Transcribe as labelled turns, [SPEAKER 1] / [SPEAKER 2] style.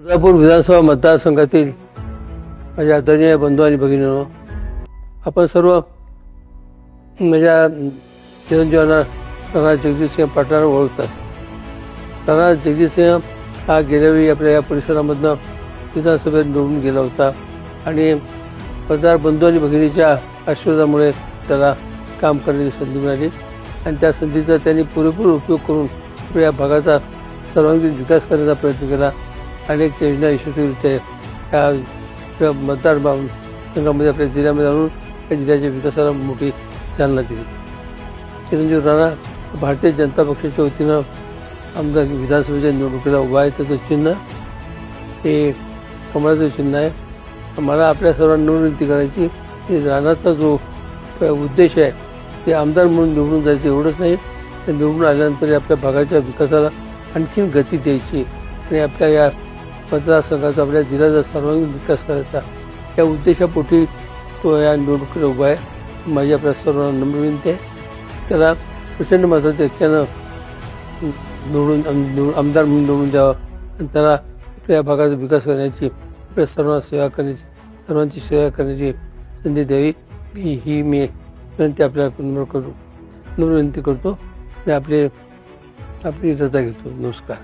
[SPEAKER 1] तुळजापूर विधानसभा मतदारसंघातील माझ्या आदरणीय बंधू आणि भगिनींनो आपण सर्व माझ्या चिरंजीवांना राणा जगजितसिंह पाटलांना ओळखतात. राणा जगजितसिंह हा गेल्यावेळी आपल्या या परिसरामधनं विधानसभेत निवडून गेला होता आणि मतदार बंधू आणि भगिनीच्या आशीर्वादामुळे त्याला काम करण्याची संधी मिळाली आणि त्या संधीचा त्यांनी पुरेपूर उपयोग करून आपल्या या भागाचा सर्वांगीण विकास करण्याचा प्रयत्न केला. अनेक योजना यशस्वीरित्या या या मतदार भाव संघामध्ये आपल्या जिल्ह्यामध्ये आणून या जिल्ह्याच्या विकासाला मोठी चालना दिली. चिरंजीव राणा भारतीय जनता पक्षाच्या वतीनं आमदार विधानसभेच्या निवडणुकीला उभा आहे. त्याचं चिन्ह हे कमळाचं चिन्ह आहे. मला आपल्या सर्वांना विनंती करायची की राणाचा जो उद्देश आहे ते आमदार म्हणून निवडून जायचं एवढंच नाही. तर निवडून आल्यानंतर आपल्या भागाच्या विकासाला आणखीन गती द्यायची आणि आपल्या या मतदारसंघाचा आपल्या जिल्ह्याचा सर्वांगीण विकास करायचा. या उद्देशापोटी तो या निवडणुकीला उभा आहे. माझी आपल्या सर्वांना नम्र विनंती आहे. त्याला प्रचंड मताच्या त्यानं निवडून आमदार म्हणून निवडून द्यावं आणि त्याला आपल्या भागाचा विकास करण्याची आपल्या सर्वांना सेवा करण्याची सर्वांची सेवा करण्याची संधी द्यावी. मी ही मी विनंती आपल्याला नम्र करतो नम्र विनंती करतो आणि आपले आपली रजा घेतो. नमस्कार.